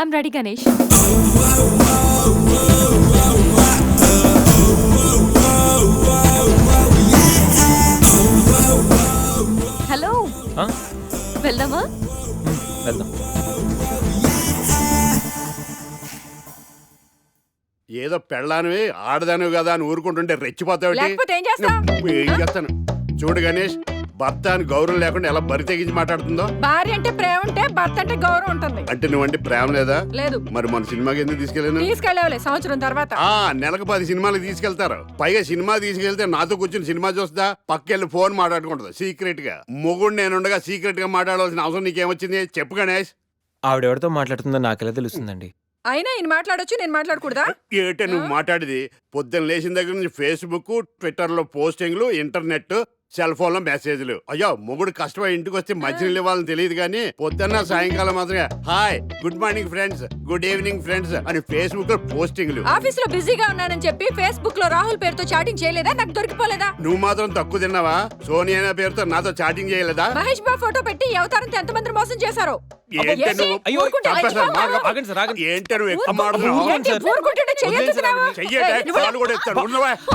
I'm ready Ganesh. Hello. ఆ? వెళ్దామా? వెళ్దాం. ఏదో పెళ్ళానివి ఆడదానివి కదా అని ఊరుకుంటుంటే రెచ్చిపోతావు లేకపోతే ఏం చేస్తావ్? ఏం చేస్తాను? చూడు గణేష్ భర్త అని గౌరవం లేకుండా ఎలా బరి తెగించి మాట్లాడుతుందో? భార్య అంటే ప్రేమ ఉంటే భర్త అంటే గౌరవం ఉంటుంది. అంటే నువ్వంటే ప్రేమ లేదా? లేదు. మరి మన సినిమాకి ఎందుకు తీసుకెళ్ళాను? తీసుకెళ్ళవలే సంవత్సరం తర్వాత. ఆ నెలకు పది సినిమాలకు తీసుకెళ్తారు. పైగా సినిమా తీసుకెళ్తే నాతో కూర్చుని సినిమా చూస్తా పక్కెళ్ళి ఫోన్ మాట్లాడుకుంటుంది సీక్రెట్గా మొగుడు నేనుండగా సీక్రెట్గా మాట్లాడవలసిన అవసరం నీకేమొచ్చింది? చెప్పు గణేష్. ఆవిడెవరితో మాట్లాడుతుందో నాకెలా తెలుస్తుందండి? అయినా ఈయన మాట్లాడొచ్చు నేను మాట్లాడకూడదా? ఏటే నువ్వు మాట్లాడేది? పొద్దున్న లేచిన దగ్గర నుంచి ఫేస్బుక్ ట్విట్టర్లో పోస్టింగ్లు ఇంటర్నెట్ సెల్ ఫోన్లో మెసేజ్లు. అయ్యో మొగుడు కష్టమై ఇంటికి వస్తే మంచినీళ్ళు ఇవ్వాలని తెలియదు కానీ పొద్దున్న సాయంకాలం మాత్రమే hi good morning friends good evening friends అని ఫేస్బుక్లో పోస్టింగ్లు. ఆఫీస్లో బిజీగా ఉన్నానని చెప్పి ఫేస్బుక్లో రాహుల్ పేరుతో చాటింగ్ చేయలేదా? నాకు దొరికిపోలేదా? నువ్వు మాత్రం తక్కువ తిన్నావా? సోనియా పేరుతో నాతో చాటింగ్ చేయలేదా? మహేష్ బాబు ఫోటో పెట్టి అవతారంతో ఎంతమంది మోసం చేశారో. ఏంటి? నువ్వు? అయ్యో, ఊరుకుంటే. ఆగండి సార్ ఆగండి ఏంటి నువ్వు ఎక్కువ మాట్లాడుతున్నావు? ఏంటి? ఊరుకుంటుంటే కాలు కూడా?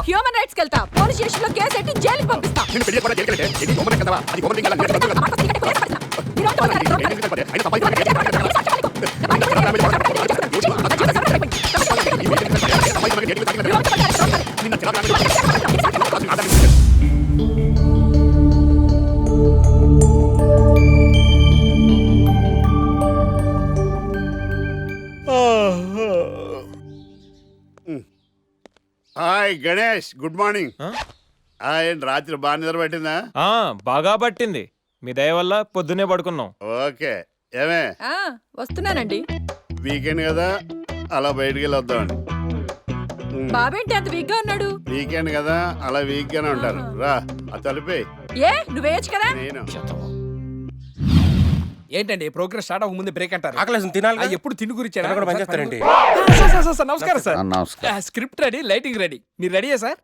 హ్యూమన్ రైట్స్ కెళ్తా పోలీస్ స్టేషన్లో కేసు ఎట్టి జైలుకి పంపిస్తా పెళ్ళి అది? అయినా సంపాదించాలి. నిన్న చిరాకు హాయ్ గణేష్ గుడ్ మార్నింగ్. ఆ? హాయ్ రాత్రి బాగా నిద్ర పట్టిందా? ఆ, బాగా పట్టింది. మీ దయ వల్ల పొద్దునే పడుకున్నాం. ఓకే. ఏమే? ఆ, వస్తున్నానండి. వీకెండ్ కదా అలా బయటికి వెళ్ళి బాబేంటి అంత వీక్గా ఉన్నాడు? వీకెండ్ కదా అలా వీక్ గానే ఉంటారు. రా ఆ తలిపే ఏ నువ్వేయచ్చు కదా? నేను. ఏంటండి ప్రోగ్రెస్ స్టార్ట్ అవ్వక ముందు బ్రేక్ అంటారు? ఆకలేసం తినాలి ఆ, ఎప్పుడు తిండి గురించి ఎక్కడ కూడా పనిచేస్తారేంటి? నమస్కారం సార్. నమస్కారం. Script ready lighting ready. మీరు రెడీయా sir?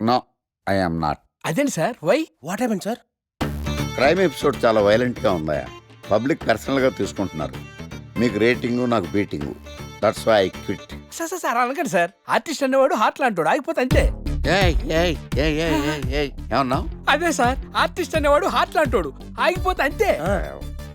No I am not. అదేంటి sir? Why? What happen sir crime episode చాలా వైలెంట్గా ఉందా పబ్లిక్ పర్సనల్గా తీసుకుంటున్నారు. మీకు రేటింగ్ నాకు beating. That's why I quit sir sir sir అనకండి సార్. ఆర్టిస్ట్ అనేవాడు హార్ట్ లాంటాడు ఆగిపోతే అంతే. ఏమన్నా అదే సార్. ఆర్టిస్ట్ అనేవాడు హార్ట్ లాంటాడు ఆగిపోతే అంతే.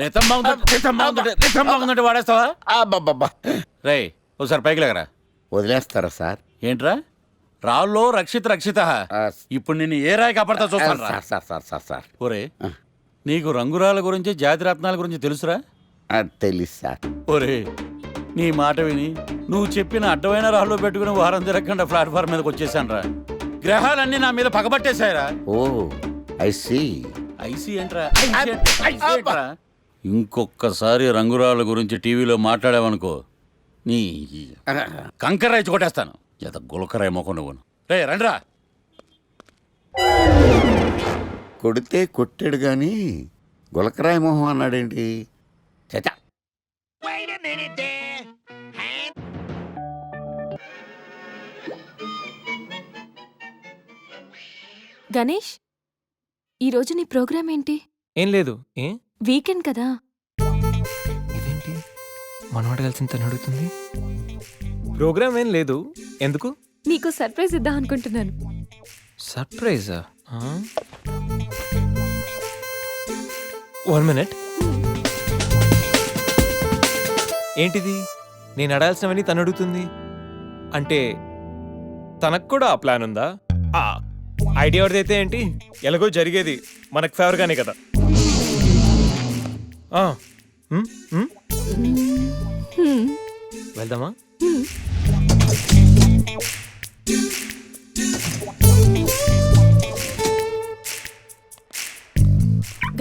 రితం బాగుందంటే రితం బాగుందంటే రితం బాగుందంటే వాడేస్తావా? అబ్బబ్బబ్బా. రే ఒకసారి పైకి లేకరా. వదిలేస్తారా సార్? ఏంట్రా? రాళ్ళో రక్షిత రక్షిత. ఇప్పుడు నిన్ను ఏ రాయి కాపాడతా చూస్తాను రా sir sir sir sir sir. ఒరే నీకు రంగురాల గురించి జాతి రత్నాల గురించి తెలుసురా? ఆ, తెలీదు సార్. ఒరే నీ మాట విని నువ్వు చెప్పిన అడ్డమైన రాళ్ళు పెట్టుకుని వారం తిరగకుండా ప్లాట్ఫామ్ మీదకి వచ్చేసాను రా గ్రహాలన్నీ నా మీద పగబట్టేశాయరా. Oh I see. ఐసీ ఏంట్రా? ఐసీ ఏంట్రా? ఐసీ ఏంట్రా? ఇంకొక్కసారి రంగురాళ్ళ గురించి టీవీలో మాట్లాడావనుకో నీ కంకర్రాయి కొట్టేస్తాను. జత గులకరాయి మొక్కను నువ్వు రే రండిరా. కొడితే కొట్టాడు కానీ గులకరాయ మొహం అన్నాడేంటి? గణేష్ ఈరోజు నీ ప్రోగ్రామ్ ఏంటి? ఏం లేదు ఏ? వీకెండ్ కదా. ఇదేంటి? మనవాడు కలిసి తను అడుగుతుంది? ప్రోగ్రామ్ ఏం లేదు. ఎందుకు? నీకు సర్ప్రైజ్ ఇద్దాం అనుకుంటున్నాను. సర్ప్రైజా? One minute. ఏంటిది? నేను అడాల్సినవని తను అడుగుతుంది. అంటే తనకు కూడా ఆ ప్లాన్ ఉందా? ఆ, ఐడియా ఎవరిదైతే ఏంటి? ఎలాగో జరిగేది మనకు ఫేవర్గానే కదా. వెళ్దామా? హ్మ్.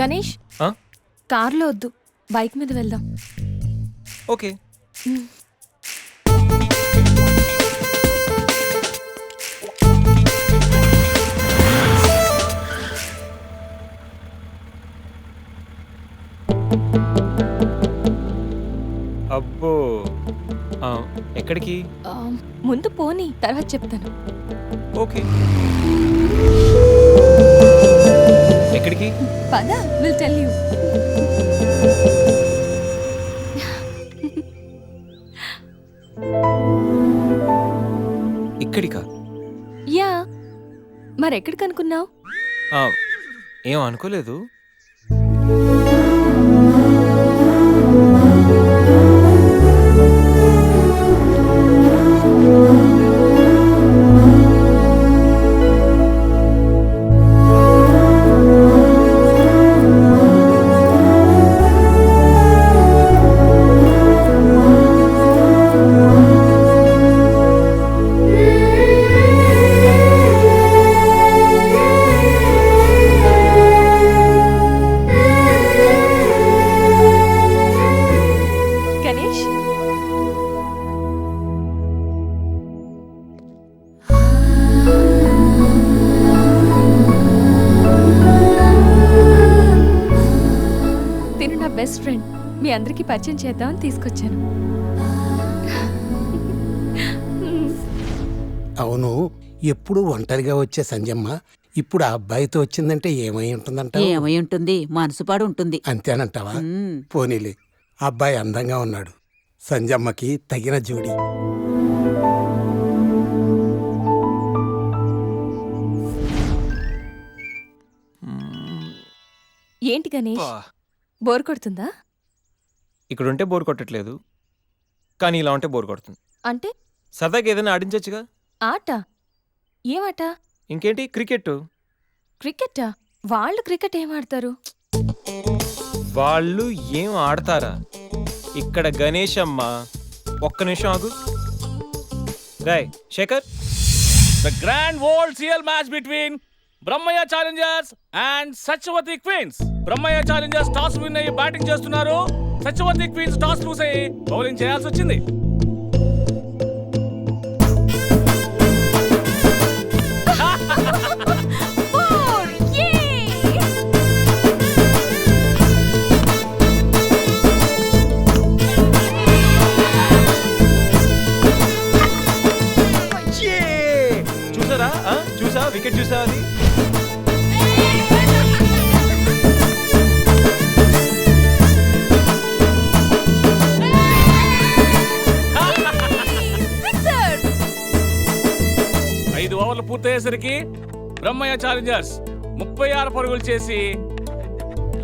గణేష్? కార్లో వద్దు. బైక్ మీద వెళ్దాం. ఓకే. ఎక్కడికి? ముందు పోనీ తర్వాత చెప్తాను. ఓకే. ఎక్కడికి? పద విల్ టెల్ యూ ఇక్కడికా? యా. మరెక్కడికి అనుకున్నావు ఆ, ఏం అనుకోలేదు. తిను నా బెస్ట్ ఫ్రెండ్ మీ అందరికీ పరిచయం చేద్దామని తీసుకొచ్చాను. అవును ఎప్పుడు ఒంటరిగా వచ్చే సంజమ్మ ఇప్పుడు ఆ అబ్బాయితో వచ్చిందంటే ఏమై ఉంటుందంట ఏమై ఉంటుంది? మనసు పాడు ఉంటుంది. అంతేనంటావా. పోనీలే ఆ అబ్బాయి అందంగా ఉన్నాడు. సంజమ్మకి తగిన జోడి. ఏంటి గణేష్? బోర్ కొడుతుందా? ఇక్కడ ఉంటే బోర్ కొట్టట్లేదు. కానీ ఇలా ఉంటే బోర్ కొడుతుంది. అంటే? సరదాగా ఏదైనా ఆడించొచ్చుగా? ఆట? ఏమాట? ఇంకేంటి? క్రికెట్. క్రికెటా? వాళ్ళు క్రికెట్ ఏం ఆడతారు? వాళ్ళు ఏం ఆడతారా? ఇక్కడ గణేష్ అమ్మ ఒక్క నిమిషం ఆగు. Roy Shekhar. The grand world C L match between Brahmayya challengers and Satyavati queens Brahmayya challengers toss win అయ్యి బ్యాటింగ్ చేస్తున్నారు. సత్యవతి క్వీన్స్ టాస్ లూస్ అయ్యి బౌలింగ్ చేయాల్సి వచ్చింది. ఆ? వికెట్ చూసా అది ఐదు ఓవర్లు పూర్తయ్యేసరికి బ్రహ్మయ్య ఛాలెంజర్స్ ముప్పై ఆరు పరుగులు చేసి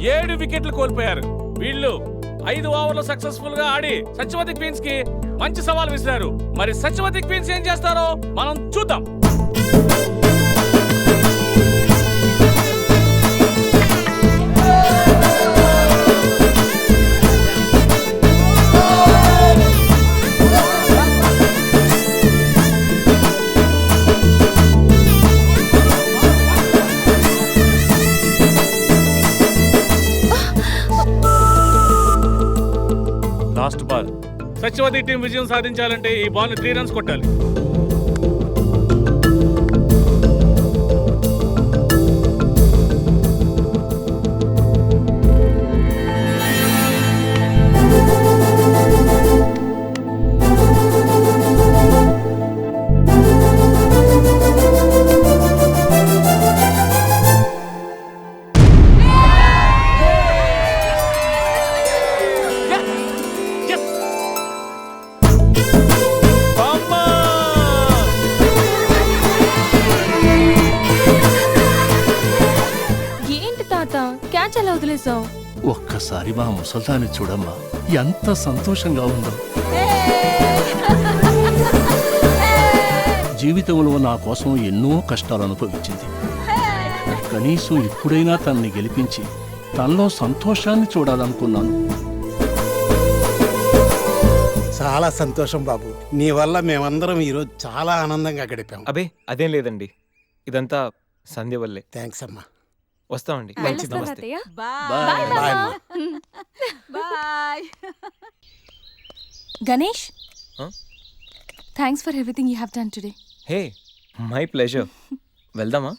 ఏడు వికెట్లు కోల్పోయారు. వీళ్ళు ఐదు ఓవర్లు సక్సెస్ఫుల్గా ఆడి సత్యవతి క్వీన్స్కి మంచి సవాల్ విసిరారు. మరి సత్యవతి క్వీన్స్ ఏం చేస్తారో మనం చూద్దాం. సత్యవతి టీం విజయం సాధించాలంటే ఈ బాల్ త్రీ రన్స్ కొట్టాలి. ఏంటి క్యాచ్ ఒక్కసారి మా ముసల్దాన్ని చూడమ్మా ఎంత సంతోషంగా ఉందో. జీవితంలో నా కోసం ఎన్నో కష్టాలు అనుభవించింది. కనీసం ఇప్పుడైనా తనని గెలిపించి తనలో సంతోషాన్ని చూడాలనుకున్నాను. చాలా సంతోషం బాబు. నీ వల్ల మేమందరం ఈరోజు చాలా ఆనందంగా గడిపాం. అబే అదేం లేదండి. ఇదంతా సంధ్య వల్లే. థ్యాంక్స్ అమ్మా. వస్తామండి. వెళ్ళొస్తాను నమస్తే అత్తయ్య బాయ్. బాయ్ అమ్మా. Bye. Ganesh? Huh? Thanks for everything you have done today hey my pleasure. వెళ్దామా.